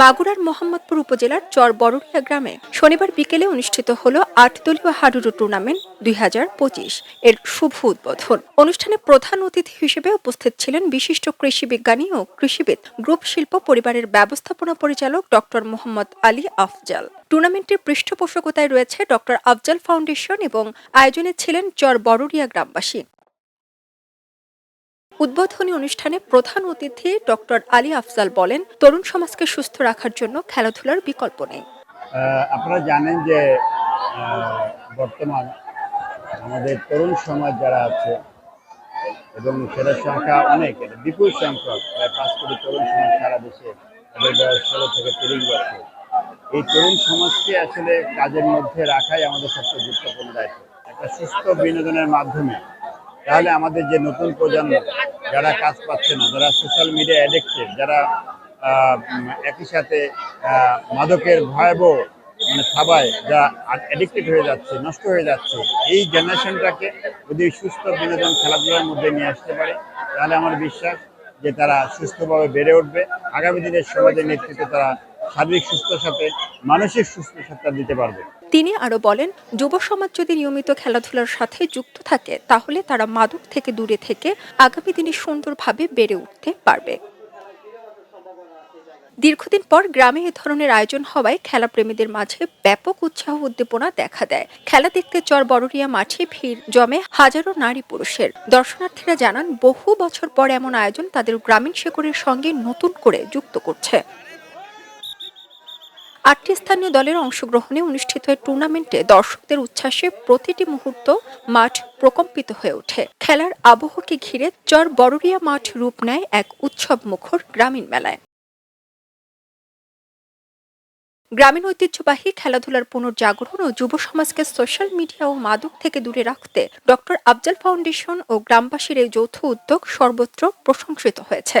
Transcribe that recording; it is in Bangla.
মাগুরার মোহাম্মদপুর উপজেলার চর বড়রিয়া গ্রামে শনিবার বিকেলে অনুষ্ঠিত হল আট দলীয় হাডুডু টুর্নামেন্ট দুই হাজার পঁচিশ এর শুভ উদ্বোধন। অনুষ্ঠানে প্রধান অতিথি হিসেবে উপস্থিত ছিলেন বিশিষ্ট কৃষি বিজ্ঞানী ও কৃষিবিদ গ্রুপ শিল্প পরিবারের ব্যবস্থাপনা পরিচালক ডক্টর মোহাম্মদ আলী আফজাল। টুর্নামেন্টের পৃষ্ঠপোষকতায় রয়েছে ডক্টর আফজাল ফাউন্ডেশন এবং আয়োজনে ছিলেন চর বড়রিয়া গ্রামবাসী। উদ্বোধনী অনুষ্ঠানে প্রধান অতিথি ডক্টর আলী আফজাল বলেন, তরুণ সমাজকে সুস্থ রাখার জন্য খেলাধুলার বিকল্প নেই। আপনারা জানেন যে বর্তমান আমাদের তরুণ সমাজ যারা আছে, এবং সেটার সংখ্যা অনেক বিপুল সংখ্যক, প্রায় পাঁচ কোটি তরুণ সমাজ সারা দেশে, তাদের বয়স ষোলো থেকে তিরিশ বছর। এই তরুণ সমাজকে আসলে কাজের মধ্যে রাখাই আমাদের সবচেয়ে গুরুত্বপূর্ণ দায়িত্ব। একটা সুস্থ বিনোদনের মাধ্যমে তাহলে আমাদের যে নতুন প্রজন্ম, যারা কাজ পাচ্ছে না, যারা সোশ্যাল মিডিয়া অ্যাডিক্টেড যারা একই সাথে মাদকের ভয়াবহ মানে থাবায়, যা অ্যাডিক্টেড হয়ে যাচ্ছে, নষ্ট হয়ে যাচ্ছে, এই জেনারেশনটাকে যদি সুস্থ বিনোদন খেলাধুলার মধ্যে নিয়ে আসতে পারে, তাহলে আমার বিশ্বাস যে তারা সুস্থভাবে বেড়ে উঠবে। আগামী দিনের সমাজের নেতৃত্বে তারা শারীরিক সুস্থতার সাথে, মানসিক সুস্থতা দিতে পারবে। তিনি আরও বলেন, যুব সমাজ যদি নিয়মিত খেলাধুলার সাথে যুক্ত থাকে, তাহলে তারা মাদক থেকে দূরে থেকে আগামী দিনে সুন্দরভাবে বেড়ে উঠতে পারবে। দীর্ঘদিন পর গ্রামে এ ধরনের আয়োজন হওয়ায় খেলাপ্রেমীদের মাঝে ব্যাপক উৎসাহ উদ্দীপনা দেখা দেয়। খেলা দেখতে চর বড়রিয়া মাঠে ভিড় জমে হাজারো নারী পুরুষের। দর্শনার্থীরা জানান, বহু বছর পর এমন আয়োজন তাদের গ্রামীণ শেকড়ের সঙ্গে নতুন করে যুক্ত করছে। আটটি স্থানীয় দলের অংশগ্রহণে অনুষ্ঠিত টুর্নামেন্টে দর্শকদের উচ্ছ্বাসে প্রতিটি মুহূর্ত মাঠ প্রকম্পিত হয়ে ওঠে। খেলার আবহকে ঘিরে চর বড়রিয়া মাঠ রূপ নেয় এক উৎসব মুখর গ্রামীণ মেলায়। গ্রামীণ ঐতিহ্যবাহী খেলাধুলার পুনর্জাগরণ ও যুব সমাজকে সোশ্যাল মিডিয়া ও মাদক থেকে দূরে রাখতে ডক্টর আফজাল ফাউন্ডেশন ও গ্রামবাসীর এই যৌথ উদ্যোগ সর্বত্র প্রশংসিত হয়েছে।